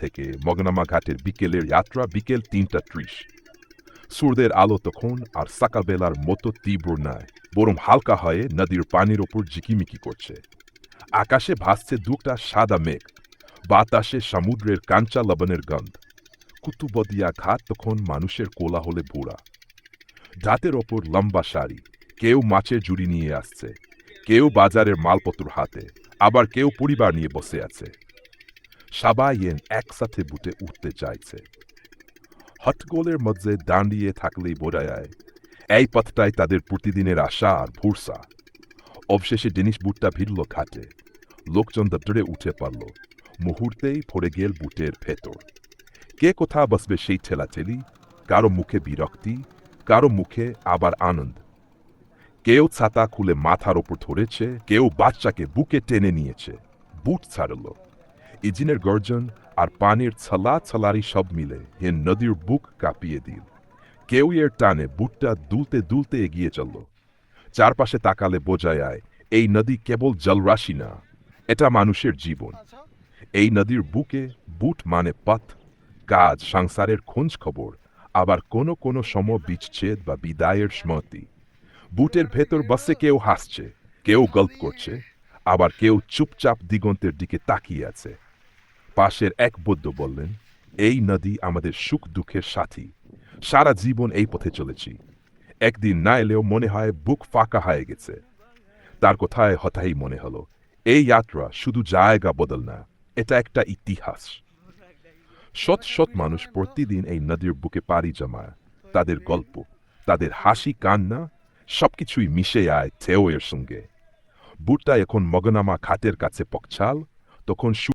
থেকে মগনামা ঘাটের বিকেলের যাত্রা বিকেল তিনটা ত্রিশ। সূর্যের আলো তখন আর সকালবেলার মতো তীব্র নয় বরং হালকা হয়ে নদীর পানির ওপর ঝিকিমিকি করছে। আকাশে ভাসছে দুটা সাদা মেঘ, বাতাসে সমুদ্রের কাঞ্চা লবণের গন্ধ। কুতুবদিয়া ঘাট তখন মানুষের কোলাহলে ভোরা। ঘাটের ওপর লম্বা শাড়ি, কেউ মাছের জুড়ি নিয়ে আসছে, কেউ বাজারের মালপত্র হাতে, আবার কেউ পরিবার নিয়ে বসে আছে। সবাই একসাথে বুটে উঠতে চাইছে। হটগোলের মধ্যে দাঁড়িয়ে থাকলেই বোঝা যায়, এই পথটাই তাদের প্রতিদিনের আশা আর ভরসা। অবশেষে ডেনিস বুটটা ভিড়ল ঘাটে। লোকজন দপ্তরে উঠে পারল মুহূর্তেই পড়ে গেল বুটের ভেতর। কে কোথা বসবে সেই ঠেলাঠেলি? কারও মুখে বিরক্তি, কারও মুখে আবার আনন্দ। কেউ ছাতা খুলে মাথার ওপর ধরেছে, কেউ বাচ্চাকে বুকে টেনে নিয়েছে। বুট ছাড়ল। ইঞ্জিনের গর্জন আর পানির ছলা ছলারি সব মিলে হেন নদীর বুক কাঁপিয়ে দিল। কেউ এর টানে বুটটা দুলতে দুলতে এগিয়ে চলল। চারপাশে তাকালে বোঝা যায় এই নদী কেবল জলরাশি না, এটা মানুষের জীবন। এই নদীর বুকে বুট মানে পথ, কাজ, সংসারের খোঁজ খবর, আবার কোনো কোনো সময় বিচ্ছেদ বা বিদায়ের স্মৃতি। বুটের ভেতর বসে কেউ হাসছে, কেউ গল্প করছে, আবার কেউ চুপচাপ দিগন্তের দিকে তাকিয়ে আছে। পাশের এক বৌদ্ধ বললেন, এই নদী আমাদের সুখ দুঃখের সাথী। সারা জীবন এই পথে চলেছি। একদিন না এলেও মনে হয় বুক ফাঁকা হয়ে গেছে। তার কথায় হতাই মনে হলো, এই যাত্রা শুধু জায়গা বদল না, এটা একটা ইতিহাস। শত শত মানুষ প্রতিদিন এই নদীর বুকে পাড়ি জমায়। তাদের গল্প, তাদের হাসি, কান্না, সবকিছুই মিশে আয় থেও এর সঙ্গে। বুটটা এখন মগনামা খাটের কাছে পকছাল, তখন